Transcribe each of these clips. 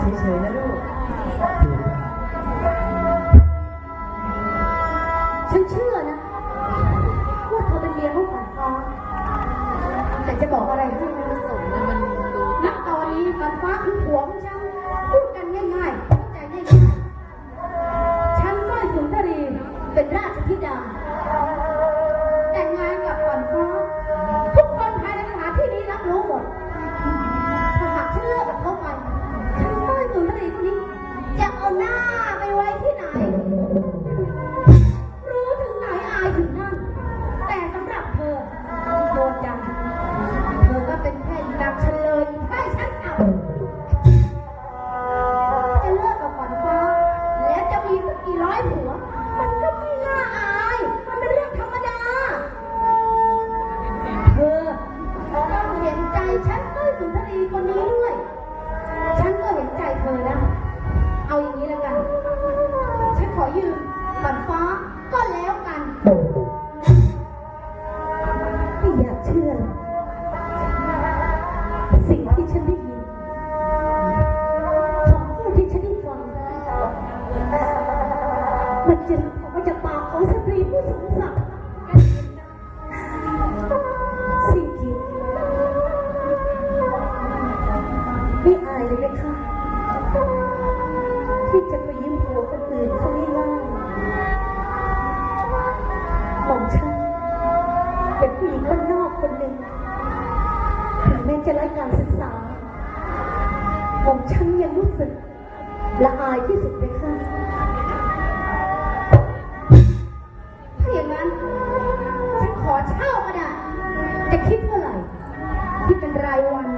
เฉยๆนะลูก ฉันเชื่อนะ ว่าเธอเป็นเมียของขวัญฟ้า แต่จะบอกอะไรให้นะณตอนนี้ขวัญฟ้าคือผัวของฉัน พูดกันง่ายๆเข้าใจง่ายๆฉันฝ้ายสุนทรีเป็นราชธิดา แต่งงานกับขวัญฟ้า ทุกคนภายในสถานที่นี้รับรู้หมด และการศึกษา ผมช่างยังรู้สึกละอายที่สุดเลยค่ะ ถ้าอย่างนั้น ฉันขอเช่าก็ได้จะคิดเท่าไหร่ ที่เป็นรายวัน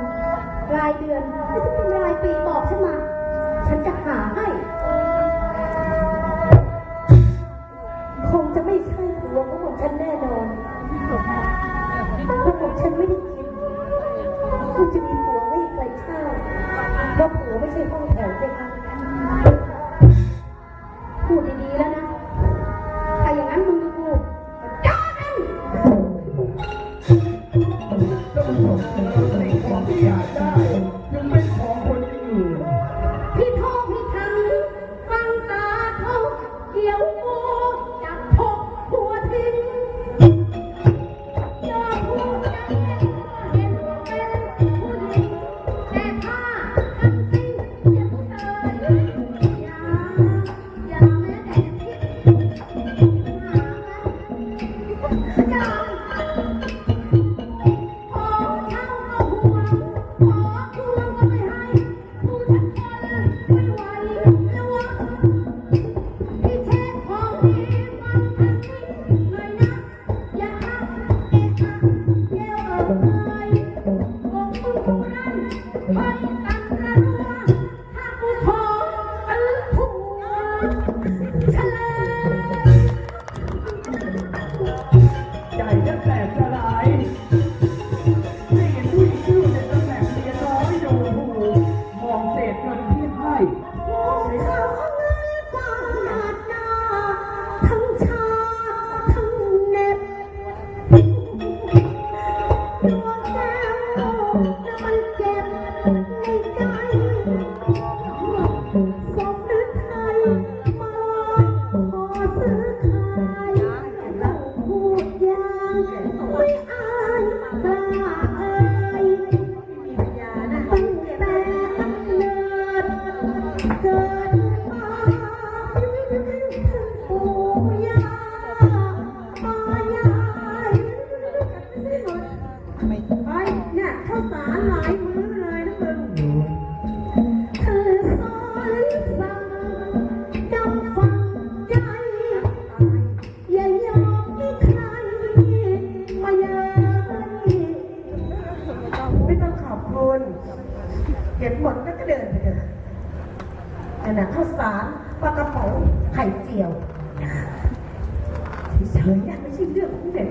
รายเดือนหรือจะเป็นรายปีบอกฉันมา ฉันจะหาใหู้่ห้องแถวเจ้คะพูดดีๆแล้วนะ ถ้าอย่างนั้นมึงกับกูจ้ามัน หลายมื้อไม่ต้องขอบคุเก็บหมดแล้วเดินไปเถอะอันะข้าวสารปลากระป๋องไข่เจียวเฉยๆนะไม่ใช่เรื่องของเด็ก